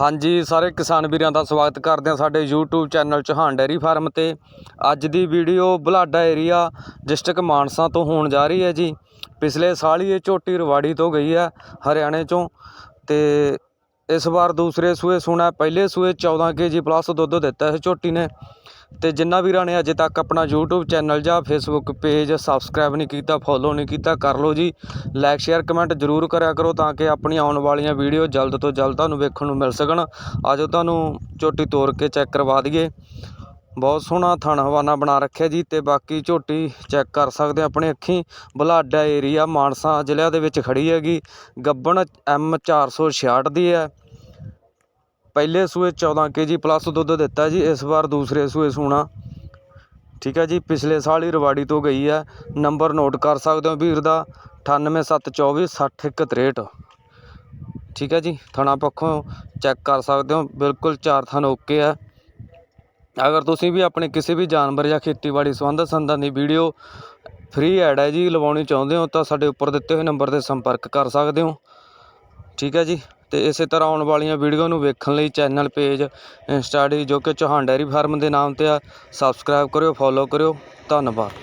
ਹਾਂਜੀ, ਸਾਰੇ ਕਿਸਾਨ ਵੀਰਾਂ ਦਾ ਸਵਾਗਤ ਕਰਦੇ ਹਾਂ ਸਾਡੇ YouTube channel Chauhan dairy farm ਤੇ। ਅੱਜ ਦੀ video Buladha area, district Mansa ਤੋਂ ਹੋਣ ਜਾ ਰਹੀ ਹੈ ਜੀ। ਪਿਛਲੇ ਸਾਲ ਹੀ ਇਹ ਝੋਟੀ ਰਵਾੜੀ ਤੋਂ ਗਈ ਹੈ ਹਰਿਆਣੇ ਚੋਂ ਤੇ ਇਸ ਵਾਰ ਦੂਸਰੇ ਸੂਏ ਸੂਣਾ ਪਹਿਲੇ ਸੂਏ 14 ਕੇਜੀ ਪਲੱਸ ਦੁੱਧ ਦਿੱਤਾ ਇਸ ਝੋਟੀ ਨੇ। ਅਤੇ ਜਿੰਨਾ ਵੀਰਾਂ ਨੇ ਅਜੇ ਤੱਕ ਆਪਣਾ ਯੂਟਿਊਬ ਚੈਨਲ ਜਾਂ ਫੇਸਬੁੱਕ ਪੇਜ ਸਬਸਕ੍ਰਾਈਬ ਨਹੀਂ ਕੀਤਾ ਫੋਲੋ ਨਹੀਂ ਕੀਤਾ, ਕਰ ਲਓ ਜੀ। ਲਾਈਕ ਸ਼ੇਅਰ ਕਮੈਂਟ ਜ਼ਰੂਰ ਕਰਿਆ ਕਰੋ ਤਾਂ ਕਿ ਆਪਣੀਆਂ ਆਉਣ ਵਾਲੀਆਂ ਵੀਡੀਓ ਜਲਦ ਤੋਂ ਜਲਦ ਤੁਹਾਨੂੰ ਵੇਖਣ ਨੂੰ ਮਿਲ ਸਕਣ। ਆਜੋ ਤੁਹਾਨੂੰ ਝੋਟੀ ਤੋੜ ਕੇ ਚੈੱਕ ਕਰਵਾ ਦਈਏ। ਬਹੁਤ ਸੋਹਣਾ ਥਣ ਹਵਾਨਾ ਬਣਾ ਰੱਖਿਆ ਜੀ ਤੇ ਬਾਕੀ ਝੋਟੀ ਚੈੱਕ ਕਰ ਸਕਦੇ ਆਪਣੇ ਅੱਖੀਂ। ਬੁਲਾਡਾ ਏਰੀਆ ਮਾਨਸਾ ਜ਼ਿਲ੍ਹਾ ਦੇ ਵਿੱਚ ਖੜੀ ਹੈਗੀ। ਗੱਬਣ ਐਮ 466 ਦੀ ਹੈ। ਪਹਿਲੇ ਸੂਏ 14 ਕੇਜੀ ਪਲੱਸ ਦੁੱਧ ਦਿੱਤਾ ਜੀ, ਇਸ ਵਾਰ ਦੂਸਰੇ ਸੂਏ ਸੂਣਾ। ਠੀਕ ਹੈ ਜੀ, ਪਿਛਲੇ ਸਾਲ ਹੀ ਰਵਾੜੀ ਤੋਂ ਗਈ ਹੈ। ਨੰਬਰ ਨੋਟ ਕਰ ਸਕਦੇ ਹੋ ਵੀਰ ਦਾ 9872460163 ਠੀਕ ਹੈ ਜੀ, ਥਣਾ ਪੱਖੋਂ ਚੈੱਕ ਕਰ ਸਕਦੇ ਹੋ, ਬਿਲਕੁਲ ਚਾਰ ਥਣ ਓਕੇ ਹੈ। ਅਗਰ ਤੁਸੀਂ ਵੀ ਆਪਣੇ ਕਿਸੇ ਵੀ ਜਾਨਵਰ ਜਾਂ ਖੇਤੀਬਾੜੀ ਸੰਬੰਧਿਤ ਸੰਦਾਂ ਦੀ ਵੀਡੀਓ ਫ੍ਰੀ ਐਡ ਹੈ ਜੀ, ਲਵਾਉਣੀ ਚਾਹੁੰਦੇ ਹੋ, ਤਾਂ ਸਾਡੇ ਉੱਪਰ ਦਿੱਤੇ ਹੋਏ ਨੰਬਰ ਤੇ ਸੰਪਰਕ ਕਰ ਸਕਦੇ ਹੋ। ਠੀਕ ਹੈ ਜੀ ਅਤੇ ਇਸੇ ਤਰ੍ਹਾਂ ਆਉਣ ਵਾਲੀਆਂ ਵੀਡੀਓ ਨੂੰ ਵੇਖਣ ਲਈ ਚੈਨਲ ਪੇਜ ਇੰਸਟਾ ਆਈਡੀ ਜੋ ਕਿ ਚੌਹਾਨ ਡੈਰੀ ਫਾਰਮ ਦੇ ਨਾਮ ਤੇ ਆ, ਸਬਸਕ੍ਰਾਈਬ ਕਰਿਓ, ਫੋਲੋ ਕਰਿਓ, ਧੰਨਵਾਦ।